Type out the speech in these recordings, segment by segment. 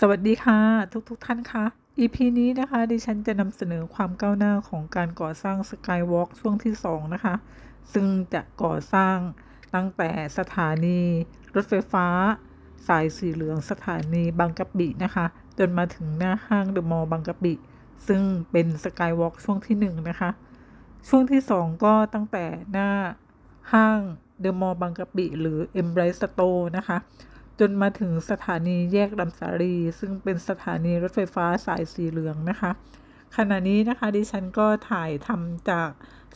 สวัสดีค่ะ ทุกๆทท่านคะ EP นี้นะคะ ดิฉันจะนำเสนอความก้าวหน้าของการก่อสร้างสกายวอล์กช่วงที่ 2 นะคะ ซึ่งจะก่อสร้างตั้งแต่สถานี รถไฟฟ้า สายสีเหลืองสถานีบางกะปินะคะ จนมาถึงหน้าห้างเดอะมอลล์บางกะปิ ซึ่งเป็นสกายวอล์กช่วงที่ 1 นะคะ ช่วงที่ 2 ก็ตั้งแต่หน้าห้างเดอะมอลล์บางกะปิ หรือ e m b r a c e Store นะคะ จนมาถึงสถานีแยกลำสาลีซึ่งเป็นสถานีรถไฟฟ้าสายสีเหลืองนะคะ ขณะนี้นะคะดิฉันก็ถ่ายทำจาก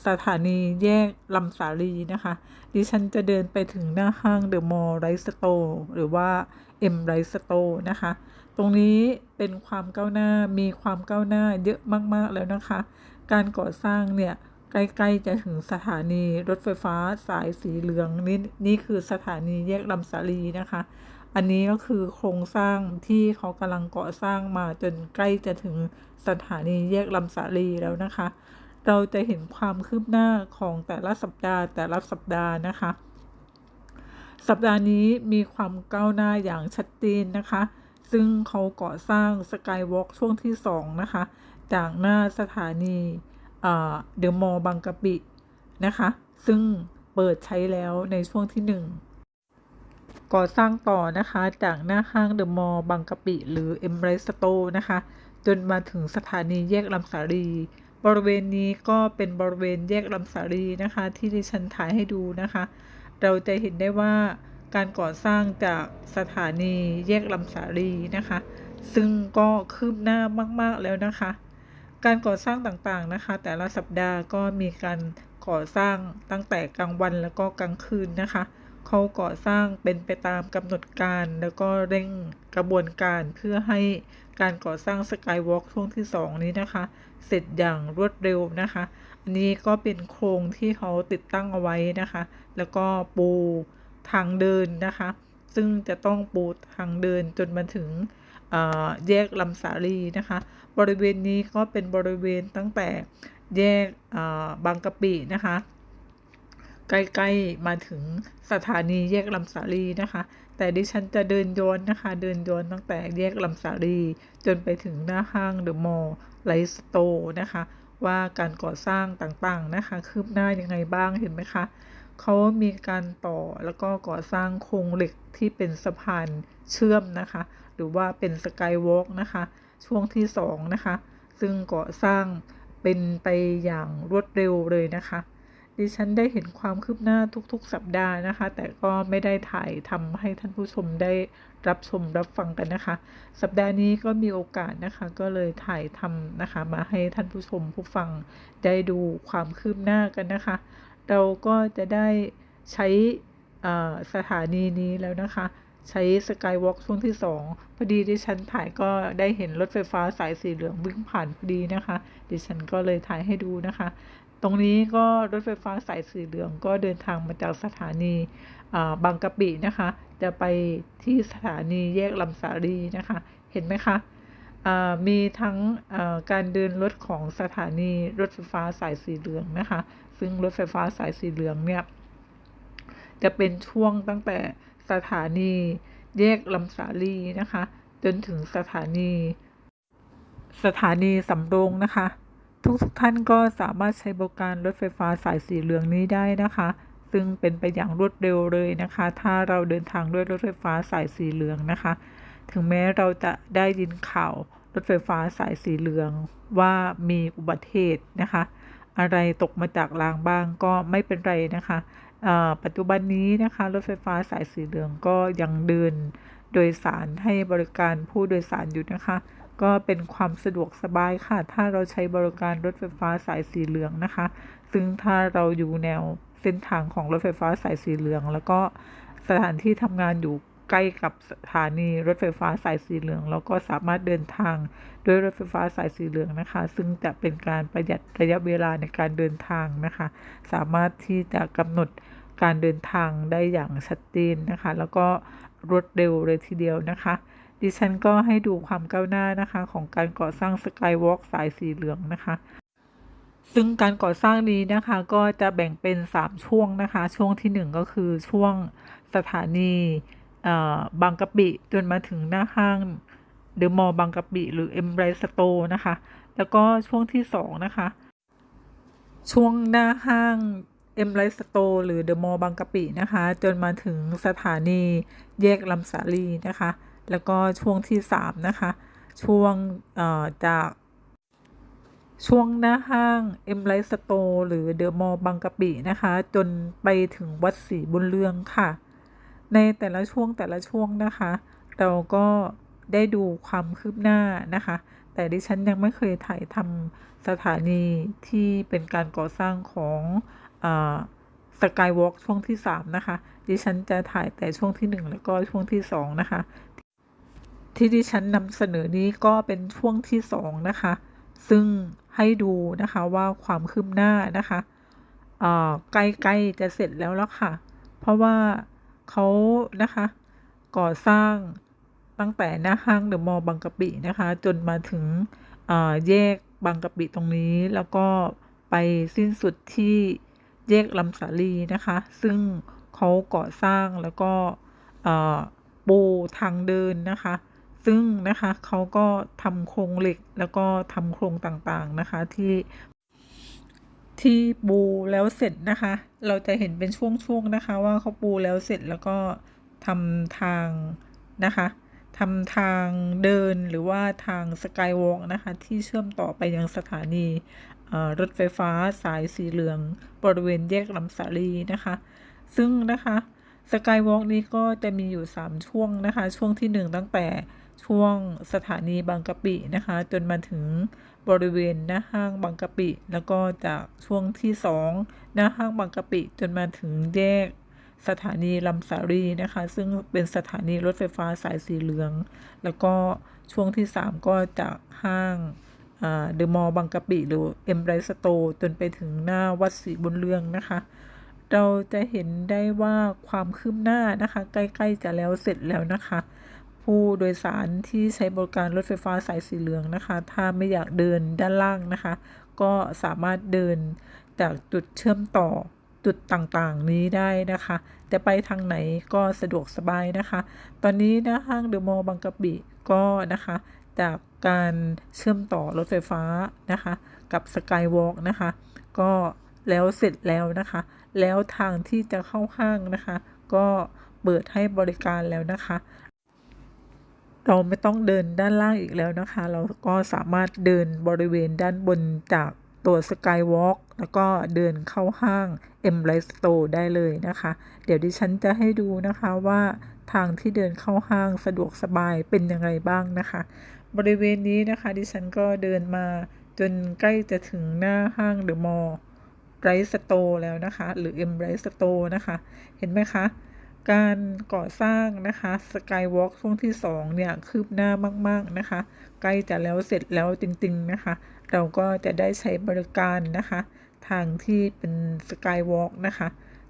สถานีแยกลำสาลีนะคะ ดิฉันจะเดินไปถึงหน้าห้างเดอะมอลล์ไรสโตหรือว่าเอ็มไรสโตนะคะ ตรงนี้เป็นความก้าวหน้ามีความก้าวหน้าเยอะมาก ๆ แล้วนะคะ การก่อสร้างเนี่ย ใกล้ๆจะถึงสถานีรถไฟฟ้าสายสีเหลืองนี่นี่คือสถานีแยกลำสาลีนะคะ อันนี้ก็คือโครงสร้างที่เขากำลังก่อสร้างมาจนใกล้จะถึงสถานีแยกลำสาลีแล้วนะคะ เราจะเห็นความคืบหน้าของแต่ละสัปดาห์แต่ละสัปดาห์นะคะ สัปดาห์นี้มีความก้าวหน้าอย่างชัดเจนนะคะ ซึ่งเขาก่อสร้างสกายวอล์กช่วงที่ 2 นะคะ จากหน้าสถานี เดอะมอลล์บางกะปินะคะ ซึ่งเปิดใช้แล้วในช่วงที่ 1 ก่อสร้างต่อนะคะจากหน้าห้างเดอะมอลล์บางกะปิ หรือเอ็มไรสโตนะคะ จนมาถึงสถานีแยกลำสาลีบริเวณนี้ก็เป็นบริเวณแยกลำสาลีนะคะ ที่ดิฉันถ่ายให้ดูนะคะ เราจะเห็นได้ว่าการก่อสร้างจากสถานีแยกลำสาลีนะคะ ซึ่งก็คืบหน้ามาก ๆ แล้วนะคะ การก่อสร้างต่างๆนะคะ แต่ละสัปดาห์ก็มีการก่อสร้างตั้งแต่กลางวันแล้วก็กลางคืนนะคะเขาก่อสร้างเป็นไปตามกำหนดการแล้วก็เร่งกระบวนการเพื่อให้การก่อสร้างสกายวอล์กช่วงที่ 2 นี้นะคะ เสร็จอย่างรวดเร็วนะคะ อันนี้ก็เป็นโครงที่เขาติดตั้งเอาไว้นะคะ แล้วก็ปูทางเดินนะคะ ซึ่งจะต้องปูทางเดินจนมาถึง แยกลำสาลีนะคะ บริเวณนี้ก็เป็นบริเวณตั้งแต่แยกบางกะปินะคะ ใกล้ๆมาถึงสถานีแยกลำสาลีนะคะ แต่ดิฉันจะเดินย้อนนะคะ เดินย้อนตั้งแต่แยกลำสาลีจนไปถึงหน้าห้างเดอะมอลล์ไลท์สโตนะคะ ว่าการก่อสร้างต่างๆนะคะ คืบหน้ายังไงบ้างเห็นไหมคะเขามีการต่อแล้วก็ก่อสร้างโครงเหล็กที่เป็นสะพานเชื่อมนะคะ หรือว่าเป็นสกายวอล์กนะคะ ช่วงที่ 2 นะคะ ซึ่งก่อสร้างเป็นไปอย่างรวดเร็วเลยนะคะ ดิฉันได้เห็นความคืบหน้าทุกๆ สัปดาห์นะคะ แต่ก็ไม่ได้ถ่ายทำให้ท่านผู้ชมได้รับชมรับฟังกันนะคะ สัปดาห์นี้ก็มีโอกาสนะคะ ก็เลยถ่ายทำนะคะ มาให้ท่านผู้ชมผู้ฟังได้ดูความคืบหน้ากันนะคะ เราก็จะได้ใช้สถานีนี้แล้วนะคะ ใช้สกายวอล์กช่วงที่ 2 พอดีดิฉันถ่ายก็ได้เห็นรถไฟฟ้าสายสีเหลืองวิ่งผ่านพอดีนะคะ ดิฉันก็เลยถ่ายให้ดูนะคะ ตรงนี้ก็รถไฟฟ้าสายสีเหลืองก็เดินทางมาจากสถานีบางกะปินะคะ จะไปที่สถานีแยกลำสาลีนะคะ เห็นไหมคะมีทั้งการเดินรถของสถานีรถไฟฟ้าสายสีเหลืองนะคะ ซึ่งรถไฟฟ้าสายสีเหลืองเนี่ยจะเป็นช่วงตั้งแต่ สถานี แยกลำสาลีนะคะ จนถึงสถานี สถานีสำโรงนะคะ ทุกทุกท่านก็สามารถใช้บริการรถไฟฟ้าสายสีเหลืองนี้ได้นะคะ ซึ่งเป็นไปอย่างรวดเร็วเลยนะคะ ถ้าเราเดินทางด้วยรถไฟฟ้าสายสีเหลืองนะคะ ถึงแม้เราจะได้ยินข่าวรถไฟฟ้าสายสีเหลืองว่ามีอุบัติเหตุนะคะ อะไรตกมาจากรางบ้างก็ไม่เป็นไรนะคะปัจจุบันนี้นะคะรถไฟฟ้าสายสีเหลืองก็ยังเดินโดยสารให้บริการผู้โดยสารอยู่นะคะ ก็เป็นความสะดวกสบายค่ะ ถ้าเราใช้บริการรถไฟฟ้าสายสีเหลืองนะคะ ซึ่งถ้าเราอยู่แนวเส้นทางของรถไฟฟ้าสายสีเหลือง แล้วก็สถานที่ทำงานอยู่ ใกล้กับสถานีรถไฟฟ้าสายสีเหลืองเราก็สามารถเดินทางด้วยรถไฟฟ้าสายสีเหลืองนะคะ ซึ่งจะเป็นการประหยัดระยะเวลาในการเดินทางนะคะ สามารถที่จะกำหนดการเดินทางได้อย่างชัดเจนนะคะ แล้วก็รวดเร็วเลยทีเดียวนะคะ ดิฉันก็ให้ดูความก้าวหน้านะคะของการก่อสร้างสกายวอล์กสายสีเหลืองนะคะซึ่งการก่อสร้างนี้นะคะก็จะแบ่งเป็น 3 ช่วงนะคะ ช่วงที่ 1 ก็คือช่วงสถานี บางกะปิจนมาถึงหน้าห้างเดอะมอลล์บางกะปิหรือเอ็มไรสโตนะคะ แล้วก็ช่วงที่2นะคะ ช่วงหน้าห้างเอ็มไรสโตหรือเดอะมอลล์บางกะปินะคะ จนมาถึงสถานีแยกลำสาลีนะคะ แล้วก็ช่วงที่3นะคะ ช่วงเอ่อจากช่วงหน้าห้างเอ็มไลสโตหรือเดอะมอลล์บางกะปินะคะ จนไปถึงวัดศรีบุญเรืองค่ะ ในแต่ละช่วงแต่ละช่วงนะคะ เราก็ได้ดูความคืบหน้านะคะ แต่ดิฉันยังไม่เคยถ่ายทำสถานีที่เป็นการก่อสร้างของสกายวอล์กช่วงที่ 3 นะคะ ดิฉันจะถ่ายแต่ช่วงที่ 1 แล้วก็ช่วงที่ 2 นะคะ ที่ดิฉันนำเสนอนี้ก็เป็นช่วงที่ 2 นะคะ ซึ่งให้ดูนะคะว่าความคืบหน้านะคะใกล้ๆจะเสร็จแล้วแล้วค่ะ เพราะว่า เขานะคะ ก่อสร้างตั้งแต่หน้าห้างเดอะมอลล์บางกะปินะคะ จนมาถึงแยกบางกะปิตรงนี้ แล้วก็ไปสิ้นสุดที่แยกลำสาลีนะคะ ซึ่งเขาก่อสร้างแล้วก็ปูทางเดินนะคะ ซึ่งนะคะเขาก็ทำโครงเหล็กแล้วก็ทำโครงต่างๆนะคะที่ ที่ปูแล้วเสร็จนะคะ เราจะเห็นเป็นช่วงๆนะคะ ว่าเขาปูแล้วเสร็จแล้วก็ทำทางนะคะทำทางเดินหรือว่าทางสกายวอล์กนะคะ ที่เชื่อมต่อไปยังสถานีรถไฟฟ้าสายสีเหลือง บริเวณแยกลำสาลีนะคะ ซึ่งนะคะสกายวอล์กนี้ก็จะมีอยู่ 3 ช่วงนะคะ ช่วงที่ 1 ตั้งแต่ช่วงสถานีบางกะปินะคะ จนมาถึง บริเวณหน้าห้างบางกะปิ แล้วก็จากช่วงที่ 2 หน้าห้างบางกะปิ จนมาถึงแยกสถานีลำสาลีนะคะ ซึ่งเป็นสถานีรถไฟฟ้าสายสีเหลือง แล้วก็ช่วงที่ 3 ก็จากห้างเดอะมอลล์บางกะปิ หรือเอ็มไรสโตจนไปถึงหน้าวัดศรีบุญเรืองนะคะ เราจะเห็นได้ว่าความคืบหน้านะคะ ใกล้ ๆ จะแล้วเสร็จแล้วนะคะ ผู้โดยสารที่ใช้บริการรถไฟฟ้าสายสีเหลืองนะคะ ถ้าไม่อยากเดินด้านล่างนะคะ ก็สามารถเดินจากจุดเชื่อมต่อจุดต่างๆนี้ได้นะคะจะไปทางไหนก็สะดวกสบายนะคะ ตอนนี้นะห้างเดอะมอลล์บางกะปิก็นะคะ จากการเชื่อมต่อรถไฟฟ้านะคะ กับสกายวอล์กนะคะ ก็แล้วเสร็จแล้วนะคะ แล้วทางที่จะเข้าห้างนะคะ ก็เปิดให้บริการแล้วนะคะ เราไม่ต้องเดินด้านล่างอีกแล้วนะคะ เราก็สามารถเดินบริเวณด้านบนจากตัวสกายวอล์กแล้วก็เดินเข้าห้างเอ็มไลสโตได้เลยนะคะ เดี๋ยวดิฉันจะให้ดูนะคะว่าทางที่เดินเข้าห้างสะดวกสบายเป็นยังไงบ้างนะคะ บริเวณนี้นะคะดิฉันก็เดินมาจนใกล้จะถึงหน้าห้างเดอะมอลล์ไรสโตแล้วนะคะ หรือเอ็มไรสโตนะคะ เห็นไหมคะ การก่อสร้างนะคะสกายวอล์กช่วงที่ 2 เนี่ย คืบหน้ามาก ๆ นะคะ ใกล้จะแล้วเสร็จแล้วจริง ๆ นะคะ เราก็จะได้ใช้บริการนะคะ ทางที่เป็นสกายวอล์กนะคะ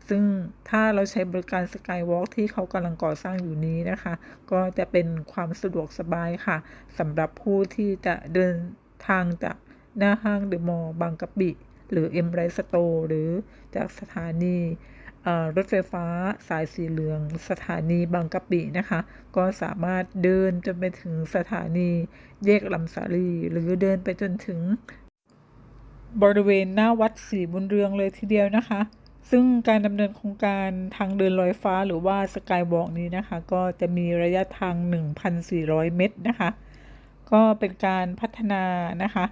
ซึ่งถ้าเราใช้บริการสกายวอล์กที่เขากำลังก่อสร้างอยู่นี้นะคะ ก็จะเป็นความสะดวกสบายค่ะสำหรับผู้ที่จะเดินทางจากหน้าห้างเดอะมอลล์บางกะปิหรือเอ็มไรสโตหรือจากสถานี รถไฟฟ้าสายสีเหลืองสถานีบางกะปินะคะ ก็สามารถเดินจนไปถึงสถานีแยกลำสาลีหรือเดินไปจนถึง บริเวณหน้าวัดศรีบุญเรืองเลยทีเดียวนะคะ ซึ่งการดำเนินโครงการทางเดินลอยฟ้าหรือว่าสกายวอล์กนี้นะคะ ก็จะมีระยะทาง 1,400 เมตรนะคะ ก็เป็นการพัฒนานะคะ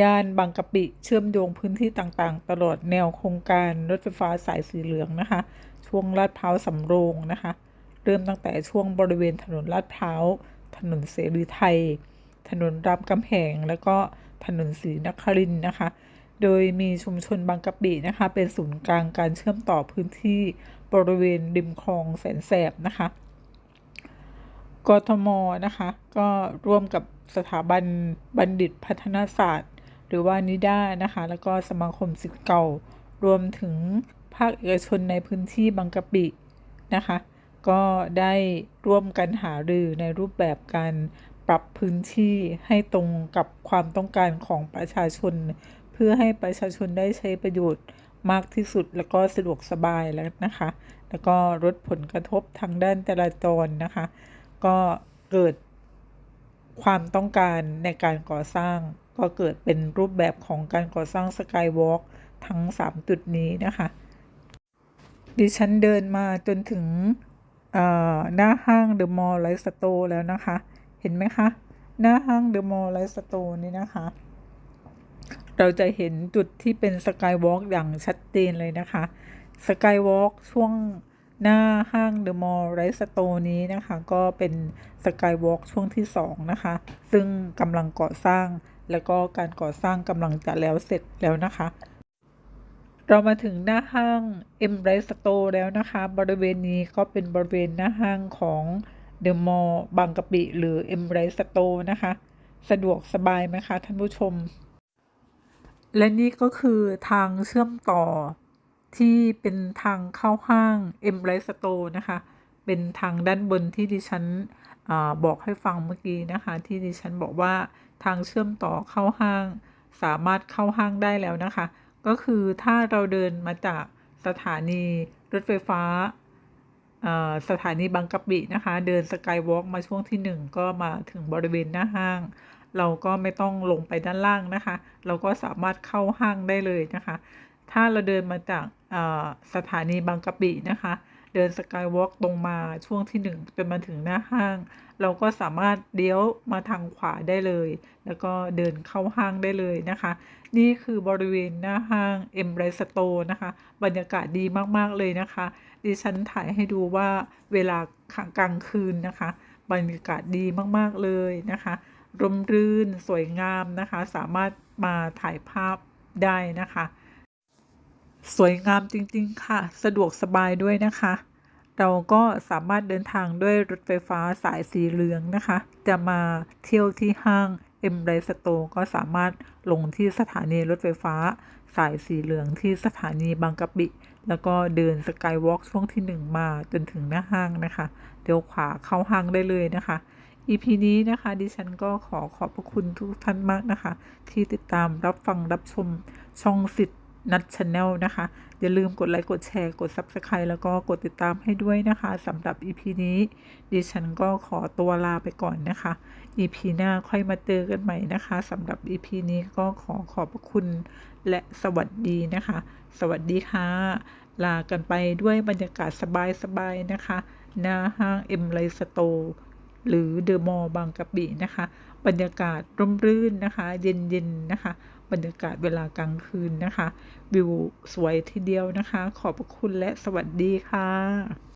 ย่านบางกะปิเชื่อมโยงพื้นที่ต่างๆ ตลอดแนวโครงการรถไฟฟ้าสายสีเหลืองนะคะ ช่วงลาดพร้าวสำโรงนะคะ เริ่มตั้งแต่ช่วงบริเวณถนนลาดพร้าว ถนนเสรีไทย ถนนรามกำแหง แล้วก็ถนนศรีนครินนะคะ โดยมีชุมชนบางกะปินะคะ เป็นศูนย์กลางการเชื่อมต่อพื้นที่บริเวณริมคลองแสนแสบนะคะกทมนะคะ ก็ร่วมกับสถาบันบัณฑิตพัฒนาศาสตร์ หรือว่านิด้านะคะ แล้วก็สมาคมสิทธิ์เก่า รวมถึงภาคเอกชนในพื้นที่บางกะปินะคะ ก็ได้ร่วมกันหารือในรูปแบบการปรับพื้นที่ให้ตรงกับความต้องการของประชาชน เพื่อให้ประชาชนได้ใช้ประโยชน์มากที่สุดแล้วก็สะดวกสบายแล้วนะคะ แล้วก็ลดผลกระทบทางด้านจราจรนะคะ ก็เกิดความต้องการในการก่อสร้าง ก็เกิดเป็นรูปแบบของการก่อสร้างสกายวอล์กทั้ง 3 จุดนี้นะคะ ดิฉันเดินมาจนถึงหน้าห้างเดอะมอลล์ไลฟ์สโตร์แล้วนะคะ เห็นไหมคะ หน้าห้างเดอะมอลล์ไลฟ์สโตร์นี่นะคะ เราจะเห็นจุดที่เป็นสกายวอล์กอย่างชัดเจนเลยนะคะ สกายวอล์กช่วงหน้าห้างเดอะมอลล์ไรสโตนี้นะคะ ก็เป็นสกายวอล์กช่วงที่ 2 นะคะ ซึ่งกำลังก่อสร้าง แล้วก็การก่อสร้างกำลังจะแล้วเสร็จแล้วนะคะ เรามาถึงหน้าห้างเอ็มไรสโตแล้วนะคะ บริเวณนี้ก็เป็นบริเวณหน้าห้างของเดอะมอลล์บางกะปิ หรือเอ็มไรสโตนะคะ สะดวกสบายไหมคะท่านผู้ชม และนี่ก็คือทางเชื่อมต่อที่เป็นทางเข้าห้างเอ็มไรสโตนะคะ เป็นทางด้านบนที่ดิฉันอบอกให้ฟังเมื่อกี้นะคะ ที่ดิฉันบอกว่าทางเชื่อมต่อเข้าห้าง สามารถเข้าห้างได้แล้วนะคะ ก็คือถ้าเราเดินมาจากสถานีรถไฟฟ้าสถานีบางกะปินะคะ เดินสกายวอล์กมาช่วงที่ 1 ก็มาถึงบริเวณหน้าห้าง เราก็ไม่ต้องลงไปด้านล่างนะคะ เราก็สามารถเข้าห้างได้เลยนะคะ ถ้าเราเดินมาจากสถานีบางกะปินะคะ เดินสกายวอล์กตรงมาช่วงที่ 1 จนมาถึงหน้าห้าง เราก็สามารถเลี้ยวมาทางขวาได้เลย แล้วก็เดินเข้าห้างได้เลยนะคะ นี่คือบริเวณหน้าห้างเอ็มไรสโตนะคะ บรรยากาศดีมากๆเลยนะคะ ดิฉันถ่ายให้ดูว่าเวลากลางคืนนะคะ บรรยากาศดีมากๆเลยนะคะร่มรื่นสวยงามนะคะ สามารถมาถ่ายภาพได้นะคะ สวยงามจริงๆ ค่ะ สะดวกสบายด้วยนะคะ เราก็สามารถเดินทางด้วยรถไฟฟ้าสายสีเหลืองนะคะ จะมาเที่ยวที่ห้างเอ็มไรสโตก็สามารถลงที่สถานีรถไฟฟ้า สายสีเหลืองที่สถานีบางกะปิ แล้วก็เดินสกายวอล์กช่วงที่ 1 มาจนถึงหน้าห้างนะคะเดี๋ยวขวาเข้าห้างได้เลยนะคะ EP นี้นะคะ ดิฉันก็ขอขอบพระคุณทุกท่านมากนะคะ ที่ติดตามรับฟังรับชมช่องสิทธิ นัดชาแนลนะคะ อย่าลืมกดไลค์กดแชร์กด Subscribe แล้วก็กดติดตามให้ด้วยนะคะสำหรับ EP นี้ ดิฉันก็ขอตัวลาไปก่อนนะคะ EP หน้าค่อยมาเจอกันใหม่นะคะสำหรับ EP นี้ก็ขอขอบพระคุณและสวัสดีนะคะ สวัสดีค่ะ ลากันไปด้วยบรรยากาศสบายๆนะคะหน้าห้างเอ็มไลสโตหรือเดอะมอลล์บางกะปินะคะ บรรยากาศร่มรื่นนะคะ เย็นๆนะคะ บรรยากาศเวลากลางคืนนะคะ วิวสวยทีเดียวนะคะ ขอบพระคุณและสวัสดีค่ะ